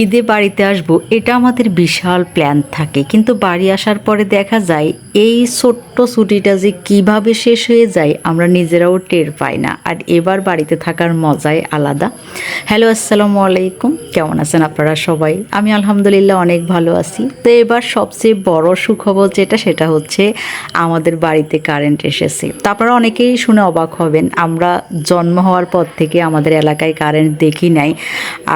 ঈদে বাড়িতে আসব, এটা আমাদের বিশাল প্ল্যান থাকে। কিন্তু বাড়ি আসার পরে দেখা যায়, এই ছোট্ট ছুটিটা যে কীভাবে শেষ হয়ে যায়, আমরা নিজেরাও টের পাই না। আর এবার বাড়িতে থাকার মজাই আলাদা। হ্যালো আসসালামু আলাইকুম। কেমন আছেন আপনারা সবাই? আমি আলহামদুলিল্লাহ অনেক ভালো আছি। তো এবার সবচেয়ে বড় সুখবর যেটা, সেটা হচ্ছে আমাদের বাড়িতে কারেন্ট এসেছে। তো আপনারা অনেকেই শুনে অবাক হবেন, আমরা জন্ম হওয়ার পর থেকে আমাদের এলাকায় কারেন্ট দেখি নাই।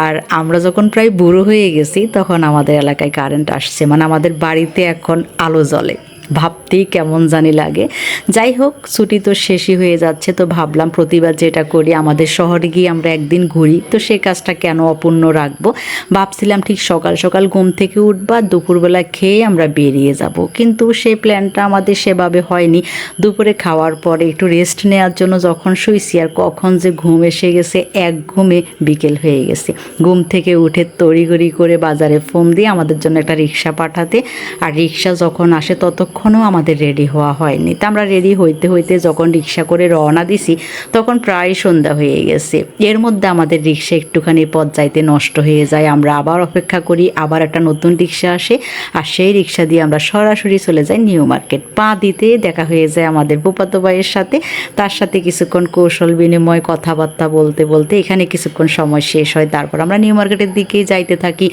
আর আমরা যখন প্রায় বুড়ো হয়ে গেছি তখন আমাদের এলাকায় কারেন্ট আসছে। মানে আমাদের বাড়িতে এখন আলো জ্বলে। ভাবতেই কেমন জানি লাগে। যাই হোক, ছুটি তো শেষই হয়ে যাচ্ছে, তো ভাবলাম প্রতিবার যেটা করি, আমাদের শহরে গিয়ে আমরা একদিন ঘুরি। তো সে কাজটা কেন অপূর্ণ রাখব? ভাবছিলাম ঠিক সকাল সকাল ঘুম থেকে উঠবা, দুপুরবেলা খেয়ে আমরা বেরিয়ে যাব। কিন্তু সেই প্ল্যানটা আমাদের সেভাবে হয়নি। দুপুরে খাওয়ার পরে একটু রেস্ট নেওয়ার জন্য যখন শুইছি, আর কখন যে ঘুম এসে গেছে, এক ঘুমে বিকেল হয়ে গেছে। ঘুম থেকে উঠে তড়িঘড়ি করে বাজারে ফোন দিয়ে আমাদের জন্য একটা রিক্সা পাঠাতে। আর রিক্সা যখন আসে ততক্ষণও আমাদের রেডি হওয়া হয়নি। তা আমরা রেডি হইতে হইতে যখন রিক্সা করে রওনা দিছি, তখন প্রায় সন্ধ্যা হয়ে গেছে। এর মধ্যে আমাদের রিক্সা একটুখানি পথ যাইতে নষ্ট হয়ে যায়। আমরা আবার অপেক্ষা করি, আবার একটা নতুন রিক্সা আসে আর সেই রিক্সা দিয়ে আমরা সরাসরি চলে যাই নিউ মার্কেট। পা দিতে দেখা হয়ে যায় আমাদের বুপাতো ভাইয়ের সাথে। তার সাথে কিছুক্ষণ কৌশল বিনিময়, কথাবার্তা বলতে বলতে এখানে কিছুক্ষণ সময় শেষ হয়। তারপর আমরা নিউ মার্কেটের দিকেই যাইতে থাকি।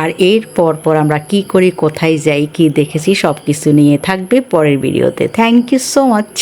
আর এর পর পর আমরা কি করি, কোথায় যাই, কি দেখেছি সব কিছু নিয়ে থাকবে পরের ভিডিওতে। Thank you so much